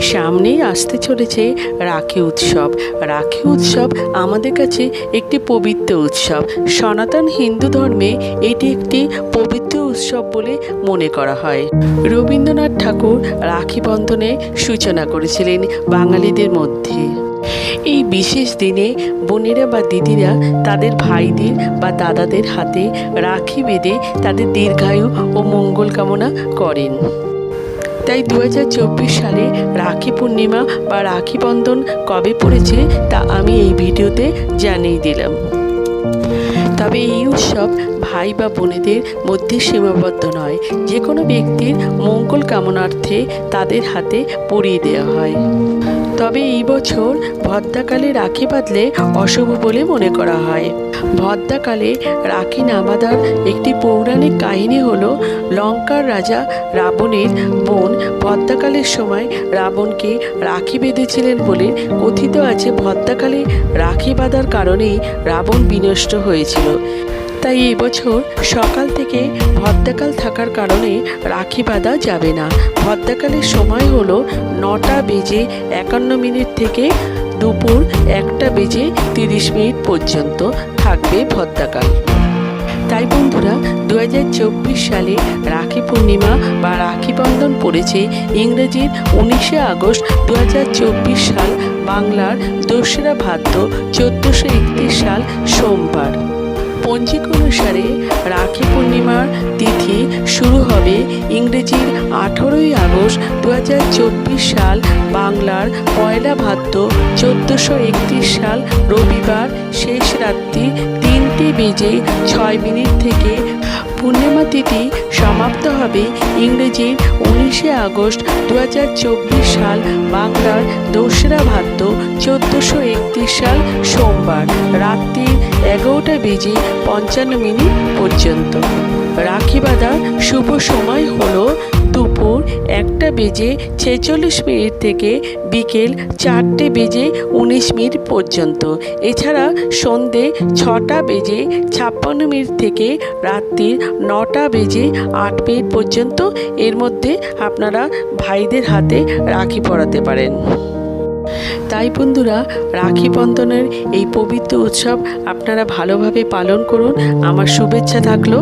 সামনেই আসতে চলেছে রাখি উৎসব। রাখি উৎসব আমাদের কাছে একটি পবিত্র উৎসব। সনাতন হিন্দু ধর্মে এটি একটি পবিত্র উৎসব বলে মনে করা হয়। রবীন্দ্রনাথ ঠাকুর রাখি বন্ধনে সূচনা করেছিলেন বাঙালিদের মধ্যে। এই বিশেষ দিনে বোনেরা বা দিদিরা তাদের ভাইদের বা দাদাদের হাতে রাখি বেঁধে তাদের দীর্ঘায়ু ও মঙ্গল কামনা করেন। তাই দু হাজার চব্বিশ সালে রাখি পূর্ণিমা বা রাখি বন্ধন কবে পড়েছে তা আমি এই ভিডিওতে জানিয়ে দিলাম। তবে এই উৎসব ভাই বা বোনেদের মধ্যে সীমাবদ্ধ নয়। যে কোনো ব্যক্তির মঙ্গল কামনার্থে তাদের হাতে পরিয়ে দেওয়া হয়। তবে এই বছর ভদ্রাকালে রাখি বাঁধলে অশুভ বলে মনে করা হয়। ভদ্রাকালে রাখি না বাঁধার একটি পৌরাণিক কাহিনী হলো লঙ্কার রাজা রাবণের বোন ভদ্রাকালের সময় রাবণকে রাখি বেঁধেছিলেন বলে কথিত আছে। ভদ্রাকালে রাখি বাঁধার কারণেই রাবণ বিনষ্ট হয়েছিল। তাই এবছর সকাল থেকে ভদ্রাকাল থাকার কারণে রাখি বাঁধা যাবে না। ভদ্রাকালের সময় হলো নটা বেজে একান্ন মিনিট থেকে দুপুর একটা বেজে তিরিশ মিনিট পর্যন্ত থাকবে ভদ্রাকাল। তাই বন্ধুরা দু হাজার চব্বিশ সালে রাখি পূর্ণিমা বা রাখি বন্ধন পড়েছে ইংরেজির উনিশে আগস্ট দুই হাজার চব্বিশ সাল বাংলার দোসরা ভাদ্র চোদ্দোশো একত্রিশ সাল সোমবার। পঞ্জিক অনুসারে রাখি পূর্ণিমার তিথি শুরু হবে ইংরেজির আঠেরোই আগস্ট দু হাজার চব্বিশ সাল বাংলার পয়লা ভাদ্র চোদ্দোশো সাল রবিবার শেষ রাত্রি তিনটে বেজে ছয় মিনিট থেকে পূর্ণিমা তিথি সমাপ্ত হবে ইংরেজির উনিশে আগস্ট দুহাজার চব্বিশ সাল বাংলার দোসরা ভাদ্র চোদ্দোশো একত্রিশ সাল সোমবার, রাত্রি এগারোটা বেজে পঞ্চান্ন মিনিট পর্যন্ত। রাখি বাঁধার শুভ সময় হলো দুপুর একটা বেজে ছেচল্লিশ মিনিট থেকে বিকেল চারটে বেজে উনিশ মিনিট পর্যন্ত। এছাড়া সন্ধে ছটা বেজে ছাপ্পান্ন মিনিট থেকে রাত্রির নটা বেজে আট মিনিট পর্যন্ত এর মধ্যে আপনারা ভাইদের হাতে রাখি পরাতে পারেন। তাই বন্ধুরা, রাখি বন্ধনের এই পবিত্র উৎসব আপনারা ভালোভাবে পালন করুন। আমার শুভেচ্ছা থাকল।